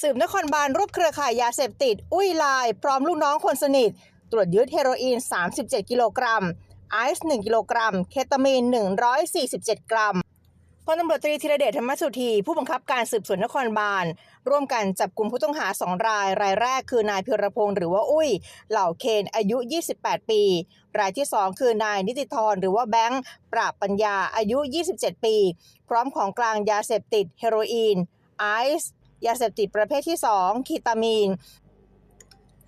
สืบนครบาลรวบเครือข่ายยาเสพติด อุ้ยลาย พร้อมลูกน้องคนสนิท ตรวจยึดเฮโรอีน 37 กิโลกรัม ไอซ์1กิโลกรัม เคตามีน 147 กรัมพลตำรวจตรีธีรเดชธรรมสุธี ผู้บังคับการสืบสวนนครบาล ร่วมกันจับกลุ่มผู้ต้องหา 2 ราย รายแรกคือนายพิรพงศ์หรือว่าอุ้ย เหล่าเคนอายุ 28 ปี รายที่ 2 คือนายนิติธรหรือว่าแบงค์ปราบปัญญาอายุ 27 ปี พร้อมของกลางยาเสพติดเฮโรอีน ไอซ์ ยาเสพติดประเภทที่ 2 คีตามีน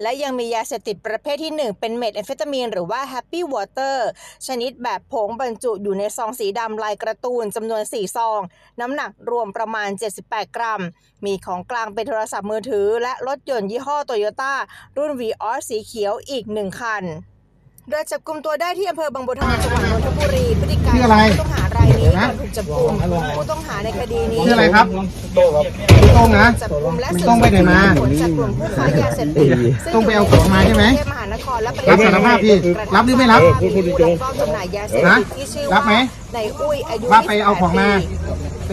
และยังมียาเสพติดประเภทที่ 1 เป็นเมทแอมเฟตามีน หรือว่าแฮปปี้วอเตอร์ชนิดแบบผงบรรจุอยู่ในซองสีดำลายการ์ตูนจำนวน 4 ซอง น้ำหนักรวมประมาณ 78 กรัม มีของกลางเป็นโทรศัพท์มือถือ และรถยนต์ยี่ห้อโตโยต้ารุ่น v ีออสสีเขียวอีก 1 คันโดยจับกลุ่มตัวได้ที่อำเภอบางบัวทองจังหวัดนนทบุรีพฤติการชื่ออะไรผู้ต้องหาราย นี้ก่อนถูกจับกลุ่มผู้ต้องหาในคดีนี้ชื่ออะไรครับพี่ตรงนะจับกุมและสืบต้องไปไหนมาสวนจากกลุ่มผู้ค้ายาเสพติดต้องไปเอาของมาใช่ไหมซึ่งอยู่ในกรุงเทพมหานครและปรับสารภาพพี่รับหรือไม่รับผู้ลักลอบจำหน่ายยาเสพติดที่ชื่อรับไหมในอุ้ยอายุว่าไปเอาของมา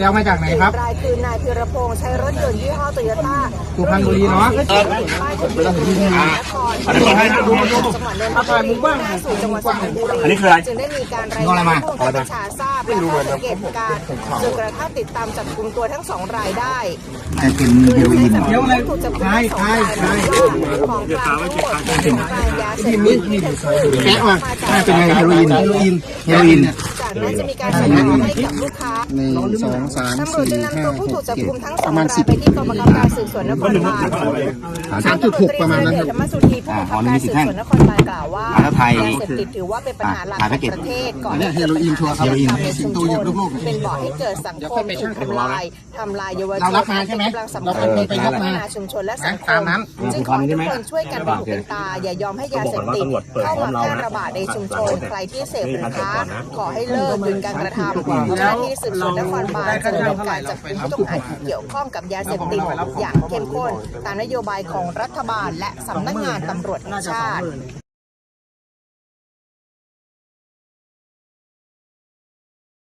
28ไปเอามาจากไหนครับ รายคือนายพิรพงษ์ใช้รถยนต์ยี่ห้อโตโยต้าสุพรรณบุรีเนอะป้ายทะเบียนอยู่ในมหานครจังหวัดนนทบุรีมุ่งสู่จังหวัดสุพรรณบุรีอันนี้คืออะไรจึงได้มีการรายงานให้ผู้บังคับบัญชาทราบและเข้าสังเกตการณ์จนกระทั่งติดตามจับกลุ่มตัวทั้งสองรายได้แต่เป็นเฮโรอีนเดี๋ยวอะไรถูกจับกุมทั้งสองรายของกลางทั้งหมดเป็นของกลางยาเสพติดแกะออกน่าเป็นไงเฮโรอีนเฮโรอีนเฮโรอีน จากนั้นจะมีการส่งมอบให้กับลูกค้าหนึ่งสองสามตำรวจสี่นำห้าตัวหผู้กถูกจับเจ็ดกุมทั้งสปองระมาณรายสิบ ไปที่กองบังคับการสืบสวนนครบาลสามจุดหกประมาณนั้นครับธรรมสุธีผู้บังคับการสืบสวนนครบาลกล่าวว่าอ่าแล้วไทยยาเสพติดถือว่าเป็นปัญหาหลักของประเทศก่อนเนี้ยที่เฮโรอีนชัวร์ครับเกิดปัญหาในสิงโตชเหยียบนลูกๆเป็นบ่อให้เกิดสังคมถูกทำลายทำลายเยาวชนเรารับมาใช่ไหมกำลังสำคัญในการพัฒนาชุมชนและสังคตามมนั้น จึงขอให้ทุกคนช่วยกันเป็นหูเป็นตาอย่ายอมให้ยาเสพติดเข้ามาแพร่ระบาดในชุมชนใครที่เสพหรือค้าขอให้เลิกหยุดการกระทำเจ้าหน้าที่สืบสวนนครบาลจะดำเนินการจับกุมผู้ต้องหาที่เกี่ยวข้องกับยาเสพติดอย่างเข้มข้นตามนโยบายของรัฐบาลและสำนักงานตำรวจแห่งชาติ